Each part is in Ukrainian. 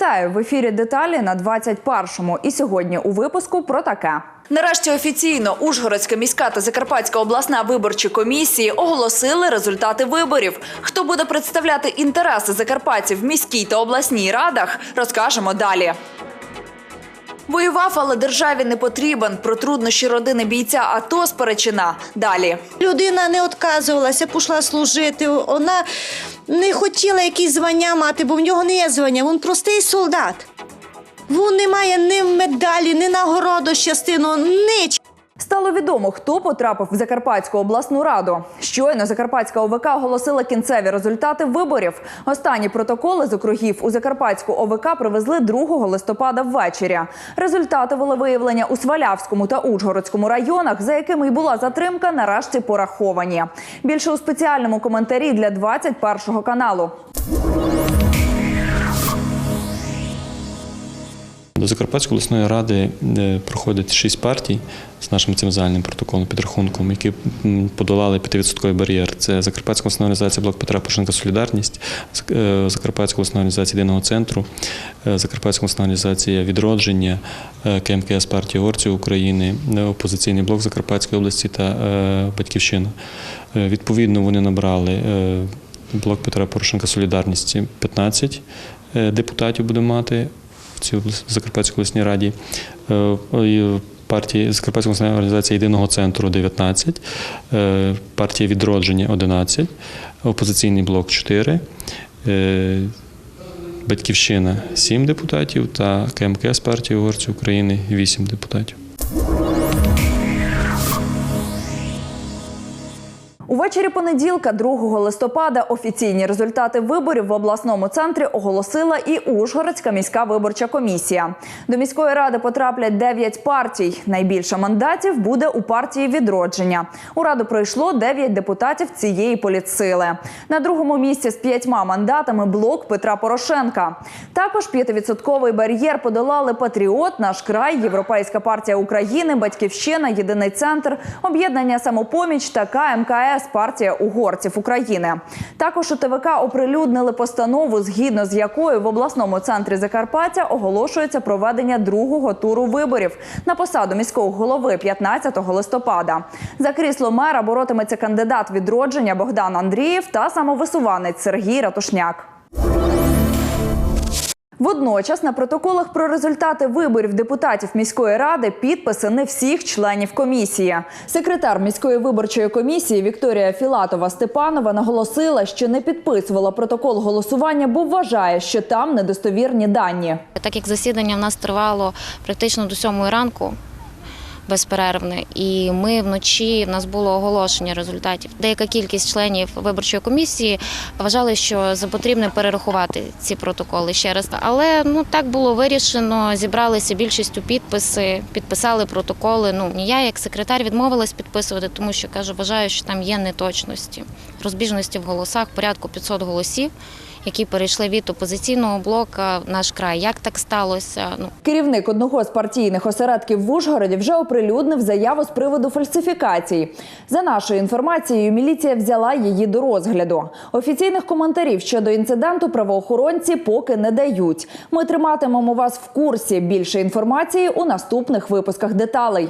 Вітаю в ефірі деталі на 21-му. І сьогодні у випуску про таке. Нарешті офіційно Ужгородська міська та Закарпатська обласна виборчі комісії оголосили результати виборів. Хто буде представляти інтереси закарпатців в міській та обласній радах, розкажемо далі. Воював, але державі не потрібен. Про труднощі родини бійця АТО сперечина. Далі. Людина не відказувалася, пішла служити. Вона не хотіла якісь звання мати, бо в нього не є звання. Він простий солдат. Він не має ні медалі, ні нагороду з частину, ніч. Стало відомо, хто потрапив в Закарпатську обласну раду. Щойно Закарпатська ОВК оголосила кінцеві результати виборів. Останні протоколи з округів у Закарпатську ОВК привезли 2 листопада ввечері. Результати волевиявлення у Свалявському та Ужгородському районах, за якими й була затримка, нарешті пораховані. Більше у спеціальному коментарі для 21 каналу. До Закарпатської обласної ради проходить шість партій з нашим цим загальним протоколом підрахунком, які подолали 5% бар'єр. Це Закарпатська обласна організація Блок Петра Порошенка Солідарність, е, Закарпатська обласна організація Єдиного центру, е, Закарпатська обласна організація Відродження, е, КМКС партії Горців України, опозиційний блок Закарпатської області та Батьківщина. Відповідно, вони набрали блок Петра Порошенка Солідарності 15 е, депутатів буде мати цій Закарпатській обласній раді. Е, Партії Закарпатської національної організації Єдиного центру 19, е, партія Відродження 11, опозиційний блок 4, е, Батьківщина 7 депутатів та КМКС партії угорців України 8 депутатів. Увечері понеділка, 2 листопада, офіційні результати виборів в обласному центрі оголосила і Ужгородська міська виборча комісія. До міської ради потраплять 9 партій. Найбільше мандатів буде у партії відродження. У раду пройшло 9 депутатів цієї політсили. На другому місці з п'ятьма мандатами блок Петра Порошенка. Також 5% бар'єр подолали Патріот, наш край, Європейська партія України, Батьківщина, Єдиний центр, об'єднання самопоміч та КМКС партія угорців України. Також у ТВК оприлюднили постанову, згідно з якою в обласному центрі Закарпаття оголошується проведення другого туру виборів на посаду міського голови 15 листопада. За крісло мера боротиметься кандидат відродження Богдан Андрієв та самовисуванець Сергій Ратушняк. Водночас на протоколах про результати виборів депутатів міської ради підписи не всіх членів комісії. Секретар міської виборчої комісії Вікторія Філатова Степанова наголосила, що не підписувала протокол голосування, бо вважає, що там недостовірні дані. Так як засідання в нас тривало практично до сьомої ранку. Безперервне, і ми вночі в нас було оголошення результатів. Деяка кількість членів виборчої комісії вважали, що за потрібне перерахувати ці протоколи ще раз. Але ну так було вирішено. Зібралися більшістю підписи, підписали протоколи. Ну ні, я як секретар відмовилась підписувати, тому що кажу, вважаю, що там є неточності, розбіжності в голосах, порядку 500 голосів, які перейшли від опозиційного блока в наш край. Як так сталося? Ну Керівник одного з партійних осередків в Ужгороді вже оприлюднив заяву з приводу фальсифікацій. За нашою інформацією, міліція взяла її до розгляду. Офіційних коментарів щодо інциденту правоохоронці поки не дають. Ми триматимемо вас в курсі. Більше інформації у наступних випусках деталей.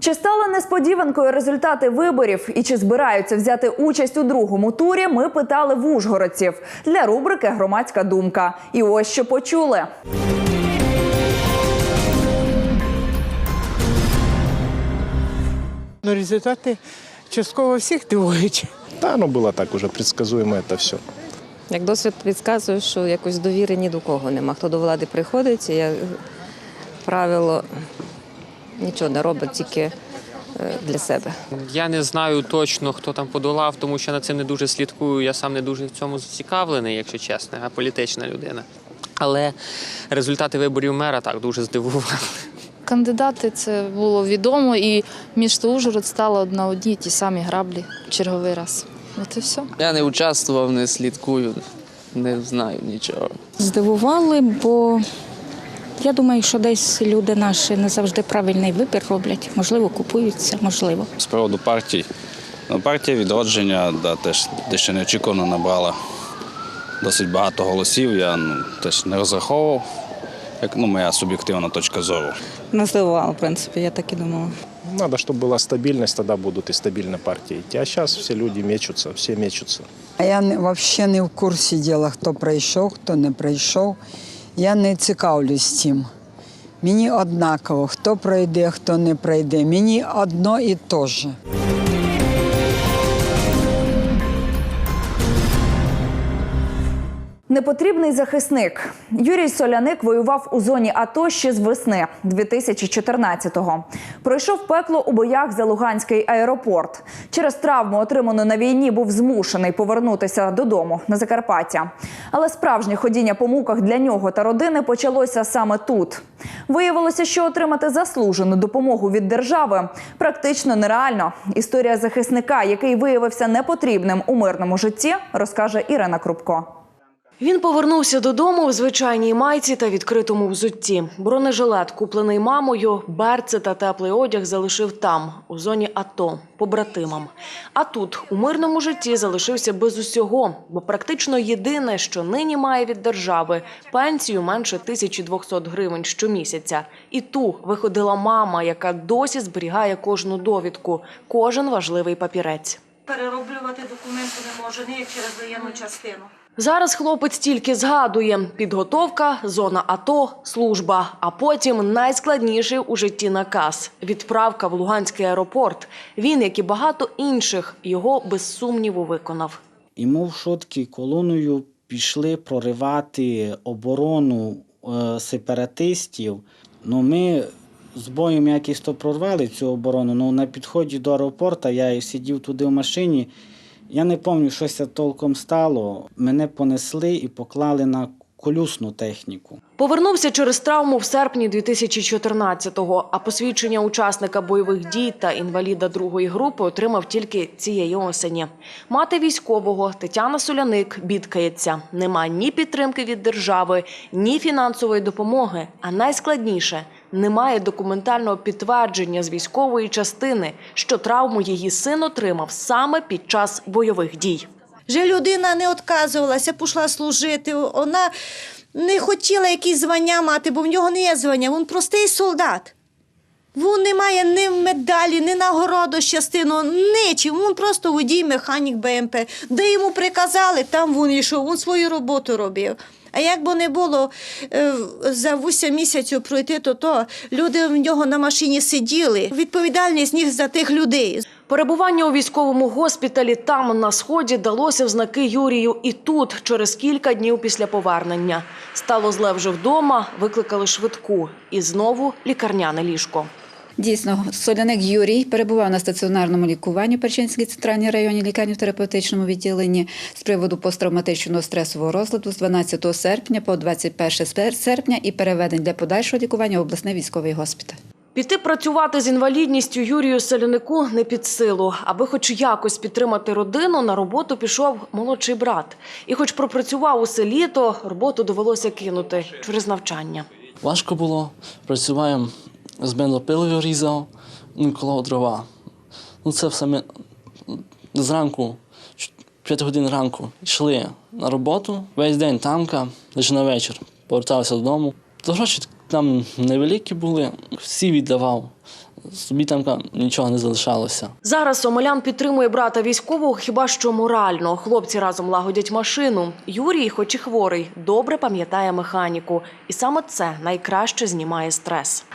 Чи стали несподіванкою результати виборів і чи збираються взяти участь у другому турі? Ми питали в ужгородців для рубрики Громадська думка. І ось що почули. Но результаты частково всіх дивують. Да, оно было так уже предсказуемо это все. Як досвід підказує, що якось довіри ні до кого нема. Хто до влади приходить, як правило, нічого не робить тільки е, для себе. Я не знаю точно, хто там подолав, тому що на це не дуже слідкую. Я сам не дуже в цьому зацікавлений, якщо чесно, а політична людина. Але результати виборів мера так дуже здивували. Кандидати це було відомо, і місто Ужгород стало на одні ті самі граблі в черговий раз. От і все. Я не участвував, не слідкую, не знаю нічого. Здивували, бо я думаю, що десь люди наші не завжди правильний вибір роблять. Можливо, купуються, можливо. З приводу партій. Ну, партія відродження да, теж дещо неочікувано набрала досить багато голосів. Я ну, теж не розраховував. Як ну, моя суб'єктивна точка зору. Не здивувало, в принципі, я так і думала. Надо, чтобы была стабильность, тогда будут и стабильно партии идти. А сейчас все люди мечутся, все мечутся. А я не, взагалі не в курсі діла, хто прийшов, хто не прийшов. Я не цікавлюсь цим. Мені однаково, хто пройде, хто не пройде. Мені одно і те ж. Непотрібний захисник Юрій Соляник воював у зоні АТО ще з весни 2014-го. Пройшов пекло у боях за Луганський аеропорт. Через травму, отриману на війні, був змушений повернутися додому на Закарпаття. Але справжнє ходіння по муках для нього та родини почалося саме тут. Виявилося, що отримати заслужену допомогу від держави практично нереально. Історія захисника, який виявився непотрібним у мирному житті, розкаже Ірина Крупко. Він повернувся додому в звичайній майці та відкритому взутті. Бронежилет, куплений мамою, берці та теплий одяг залишив там, у зоні АТО, побратимам. А тут, у мирному житті, залишився без усього, бо практично єдине, що нині має від держави – пенсію менше 1200 гривень щомісяця. І ту виходила мама, яка досі зберігає кожну довідку, кожен важливий папірець. Перероблювати документи не можу, не як через воєнну частину. Зараз хлопець тільки згадує підготовка, зона АТО, служба, а потім найскладніший у житті наказ відправка в Луганський аеропорт. Він, як і багато інших, його без сумніву виконав. І мов шотки колоною пішли проривати оборону е, сепаратистів. Ну, ми з боєм якось то прорвали цю оборону. Ну, на підході до аеропорту я сидів туди в машині. Я не пам'ятаю, що це толком стало. Мене понесли і поклали на колюсну техніку. Повернувся через травму в серпні 2014-го, а посвідчення учасника бойових дій та інваліда другої групи отримав тільки цієї осені. Мати військового Тетяна Соляник бідкається. Нема ні підтримки від держави, ні фінансової допомоги. А найскладніше немає документального підтвердження з військової частини, що травму її син отримав саме під час бойових дій. Вже людина не відказувалася, пішла служити. Вона не хотіла якісь звання мати, бо в нього не є звання. Він простий солдат. Він не має ні медалі, ні нагороду з частину, нічим. Він просто водій, механік БМП. Де йому приказали, там він йшов, він свою роботу робив. А як би не було е, за 8 місяців пройти, то, то люди в нього на машині сиділи. Відповідальність ніг за тих людей. Перебування у військовому госпіталі там на сході далося в знаки Юрію і тут, через кілька днів після повернення. Стало зле вже вдома, викликали швидку і знову лікарняне ліжко. Дійсно, Соляник Юрій перебував на стаціонарному лікуванні в Перчинській центральній районній лікарні в терапевтичному відділенні з приводу посттравматичного стресового розладу з 12 серпня по 21 серпня і переведень для подальшого лікування в обласний військовий госпіталь. Піти працювати з інвалідністю Юрію Селянику не під силу. Аби хоч якось підтримати родину, на роботу пішов молодший брат. І хоч пропрацював усе літо, роботу довелося кинути через навчання. Важко було, працюваємо з бензопилою різав, коло дрова. Ну, це все зранку, 5 годин ранку, йшли на роботу, весь день тамка, лише на вечір повертався додому. То гроші там невеликі були, всі віддавав. Собі там нічого не залишалося. Зараз Омелян підтримує брата військового хіба що морально. Хлопці разом лагодять машину. Юрій, хоч і хворий, добре пам'ятає механіку. І саме це найкраще знімає стрес.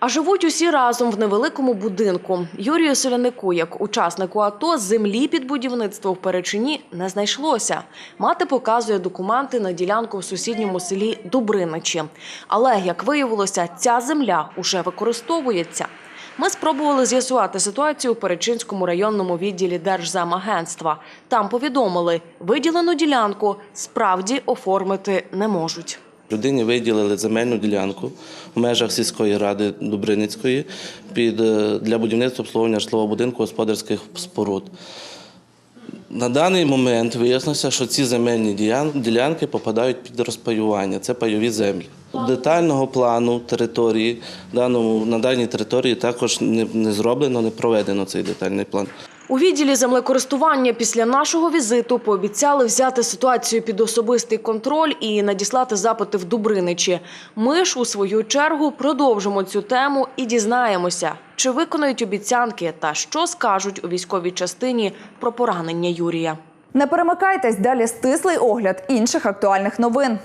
А живуть усі разом в невеликому будинку. Юрію Солянику, як учаснику АТО, землі під будівництво в Перечині не знайшлося. Мати показує документи на ділянку в сусідньому селі Дубриничі. Але, як виявилося, ця земля уже використовується. Ми спробували з'ясувати ситуацію у Перечинському районному відділі Держземагентства. Там повідомили, виділену ділянку справді оформити не можуть. Людині виділили земельну ділянку в межах сільської ради Дубриницької під, е, для будівництва обслуговування житлового будинку господарських споруд. На даний момент вияснилося, що ці земельні ділянки попадають під розпаювання. Це пайові землі. Детального плану території на даній території також не зроблено, не проведено цей детальний план. У відділі землекористування після нашого візиту пообіцяли взяти ситуацію під особистий контроль і надіслати запити в Дубриничі. Ми ж у свою чергу продовжимо цю тему і дізнаємося, чи виконають обіцянки та що скажуть у військовій частині про поранення Юрія. Не перемикайтесь далі стислий огляд інших актуальних новин.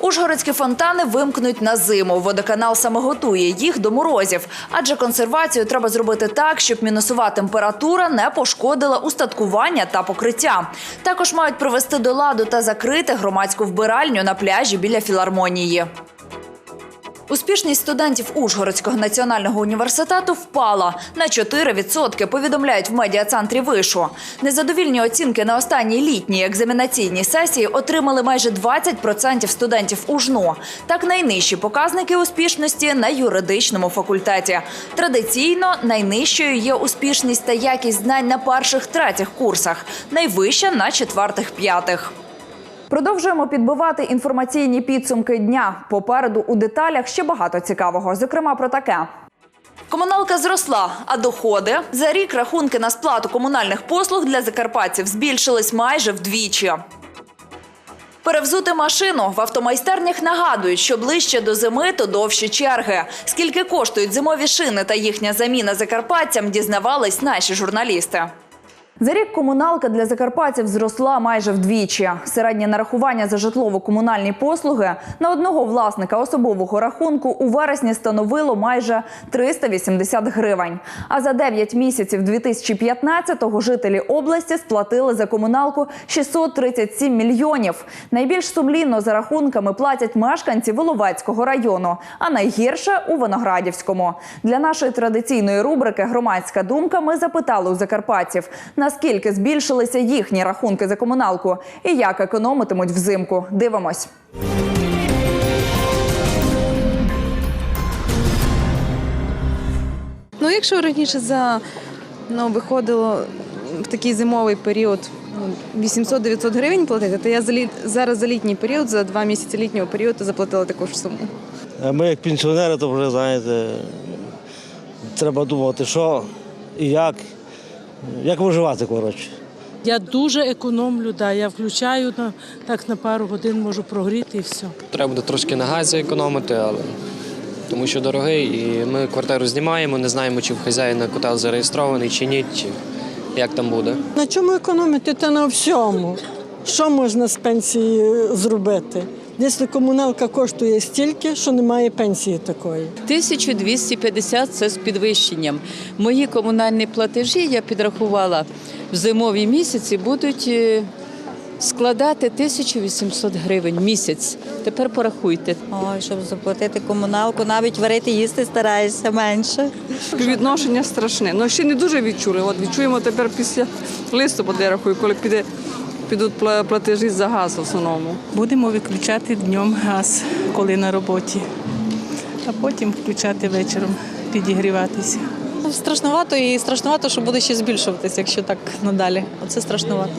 Ужгородські фонтани вимкнуть на зиму. Водоканал самоготує їх до морозів, адже консервацію треба зробити так, щоб мінусова температура не пошкодила устаткування та покриття. Також мають привести до ладу та закрити громадську вбиральню на пляжі біля філармонії. Успішність студентів Ужгородського національного університету впала на 4%, повідомляють в медіа-центрі вишу. Незадовільні оцінки на останній літній екзаменаційній сесії отримали майже 20% студентів УЖНО. Так найнижчі показники успішності на юридичному факультеті. Традиційно найнижчою є успішність та якість знань на перших третіх курсах, найвища на четвертих п'ятих. Продовжуємо підбивати інформаційні підсумки дня. Попереду у деталях ще багато цікавого. Зокрема, про таке. Комуналка зросла, а доходи за рік рахунки на сплату комунальних послуг для закарпатців збільшились майже вдвічі. Перевзути машину в автомайстернях нагадують, що ближче до зими, то довші черги. Скільки коштують зимові шини та їхня заміна закарпатцям, дізнавались наші журналісти. За рік комуналка для закарпатців зросла майже вдвічі. Середнє нарахування за житлово-комунальні послуги на одного власника особового рахунку у вересні становило майже 380 гривень. А за 9 місяців 2015-го жителі області сплатили за комуналку 637 мільйонів. Найбільш сумлінно за рахунками платять мешканці Воловецького району, а найгірше у Виноградівському. Для нашої традиційної рубрики Громадська думка ми запитали у закарпатців, наскільки збільшилися їхні рахунки за комуналку і як економитимуть взимку. Дивимось. Ну, якщо раніше за ну, виходило в такий зимовий період ну, 800-900 гривень платити, то я за літ, зараз за літній період, за два місяці літнього періоду заплатила таку ж суму. А Ми як пенсіонери, то вже знаєте, треба думати, що і як, як виживати, коротше. Я дуже економлю, да. я включаю на, так на пару годин можу прогріти і все. Треба буде трошки на газі економити, але тому що дорогий, і ми квартиру знімаємо, не знаємо, чи в хазяїна котел зареєстрований чи ні, чи як там буде. На чому економити? Та на всьому. Що можна з пенсії зробити? Якщо комуналка коштує стільки, що немає пенсії такої. 1250 – це з підвищенням. Мої комунальні платежі я підрахувала в зимові місяці будуть е, складати 1800 гривень місяць. Тепер порахуйте. Ой, щоб заплатити комуналку, навіть варити їсти стараєшся менше. Співвідношення страшне. Ну ще не дуже відчули. От відчуємо тепер після листопада, я рахую, коли піде, підуть платежі за газ в основному. Будемо виключати днем газ, коли на роботі, а потім включати вечором, підігріватися. Страшнувато і страшнувато, що буде ще збільшуватися, якщо так надалі. Оце страшновато.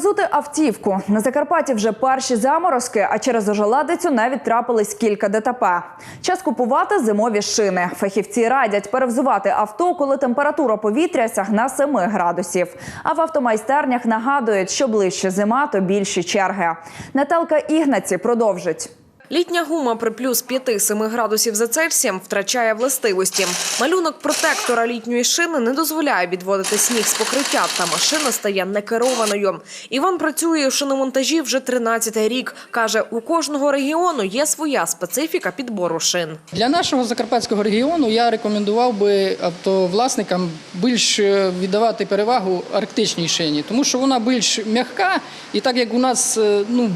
Перевзути автівку на Закарпатті вже перші заморозки, а через ожеладицю навіть трапились кілька ДТП. Час купувати зимові шини. Фахівці радять перевзувати авто, коли температура повітря сягне 7 градусів. А в автомайстернях нагадують, що ближче зима, то більші черги. Наталка Ігнаці продовжить. Літня гума при плюс 5-7 градусів за Цельсієм втрачає властивості. Малюнок протектора літньої шини не дозволяє відводити сніг з покриття, та машина стає некерованою. Іван працює у шиномонтажі вже 13-й рік. Каже, у кожного регіону є своя специфіка підбору шин. Для нашого закарпатського регіону я рекомендував би автовласникам більш е, віддавати перевагу арктичній шині, тому що вона більш м'яка, і так як у нас е, ну.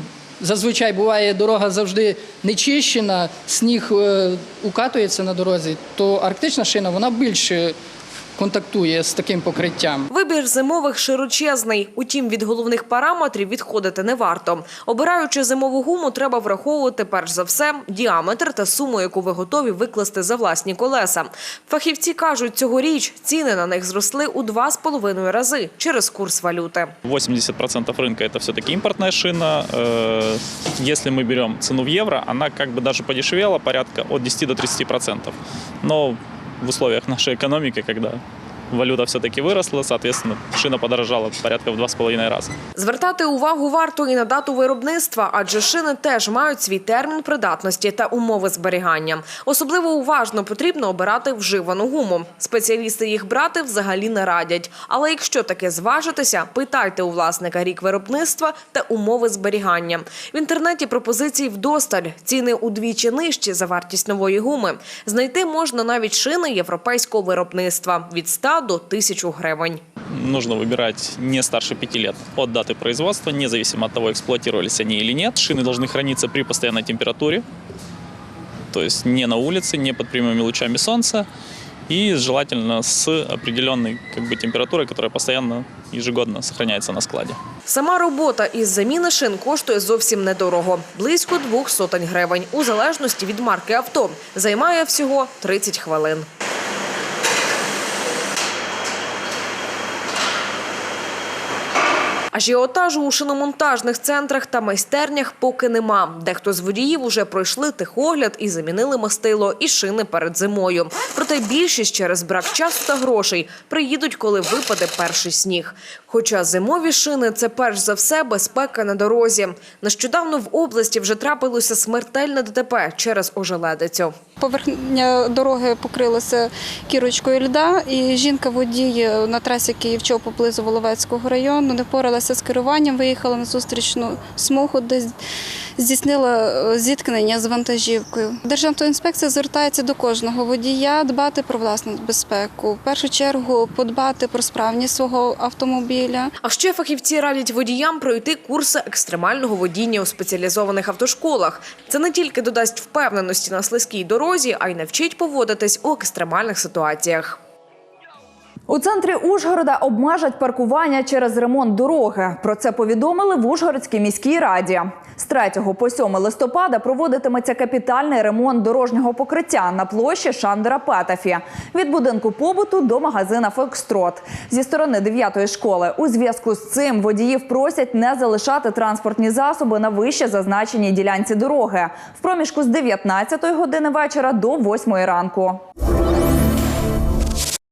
Зазвичай буває дорога завжди нечищена, сніг е, укатується на дорозі, то арктична шина вона більш контактує з таким покриттям. Вибір зимових широчезний. Утім, від головних параметрів відходити не варто. Обираючи зимову гуму, треба враховувати перш за все діаметр та суму, яку ви готові викласти за власні колеса. Фахівці кажуть, цьогоріч ціни на них зросли у два з половиною рази через курс валюти. 80% рынка это все-таки импортная шина. Э, Если мы берем цену в евро, она как бы даже подешевела порядка от 10 до 30%. Но в условиях нашей экономики, когда валюта все-таки выросла, соответственно, шина подорожала порядка в 2,5 раза. Звертати увагу варто і на дату виробництва, адже шини теж мають свій термін придатності та умови зберігання. Особливо уважно потрібно обирати вживану гуму. Спеціалісти їх брати взагалі не радять. Але якщо таке зважитися, питайте у власника рік виробництва та умови зберігання. В інтернеті пропозицій вдосталь. Ціни удвічі нижчі за вартість нової гуми. Знайти можна навіть шини європейського виробництва від 100 до 1000 гривень. Нужно выбирать не старше 5 лет от даты производства, независимо от того, эксплуатировались они или нет. Шины должны храниться при постоянной температуре, то есть не на улице, не под прямыми лучами солнца, и желательно с определенной как бы, температурой, которая постоянно, ежегодно сохраняется на складе. Сама робота із заміни шин коштує зовсім недорого – близько двох сотень гривень, у залежності від марки авто. Займає всього 30 хвилин. Ажіотажу у шиномонтажних центрах та майстернях поки нема. Дехто з водіїв уже пройшли техогляд і замінили мастило і шини перед зимою. Проте більшість через брак часу та грошей приїдуть, коли випаде перший сніг. Хоча зимові шини – це перш за все безпека на дорозі. Нещодавно в області вже трапилося смертельне ДТП через ожеледицю. Поверхня дороги покрилася кірочкою льда, і жінка-водій на трасі Київ-Чоп поблизу Воловецького району не впоралася з керуванням, виїхала на зустрічну смугу, де здійснила е, зіткнення з вантажівкою. Державтоінспекція звертається до кожного водія дбати про власну безпеку. В першу чергу подбати про справність свого автомобіля. А ще фахівці радять водіям пройти курси екстремального водіння у спеціалізованих автошколах. Це не тільки додасть впевненості на слизькій дорозі, а й навчить поводитись у екстремальних ситуаціях. У центрі Ужгорода обмежать паркування через ремонт дороги. Про це повідомили в Ужгородській міській раді. З 3 по 7 листопада проводитиметься капітальний ремонт дорожнього покриття на площі Шандера Петафі від будинку побуту до магазина Фокстрот. Зі сторони 9-ї школи у зв'язку з цим водіїв просять не залишати транспортні засоби на вище зазначеній ділянці дороги в проміжку з 19 години вечора до 8 ранку.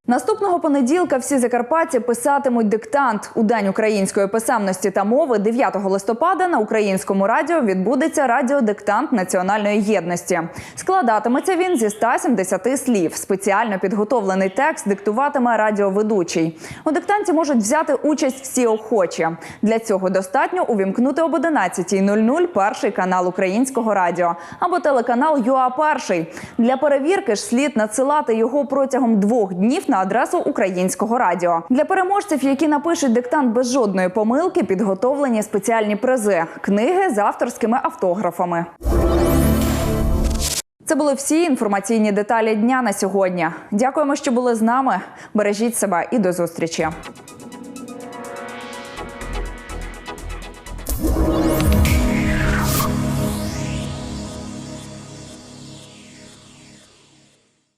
Наступного понеділка всі закарпатці писатимуть диктант у День української писемності та мови 9 листопада на українському радіо відбудеться радіодиктант національної єдності. Складатиметься він зі 170 слів. Спеціально підготовлений текст диктуватиме радіоведучий. У диктанті можуть взяти участь всі охочі. Для цього достатньо увімкнути об 11.00 перший канал українського радіо або телеканал ЮА Перший. Для перевірки ж слід надсилати його протягом двох днів на адресу українського радіо. Для переможців, які напишуть диктант без жодної помилки, підготовлені спеціальні призи книги з авторськими автографами. Це були всі інформаційні деталі дня на сьогодні. Дякуємо, що були з нами. Бережіть себе і до зустрічі.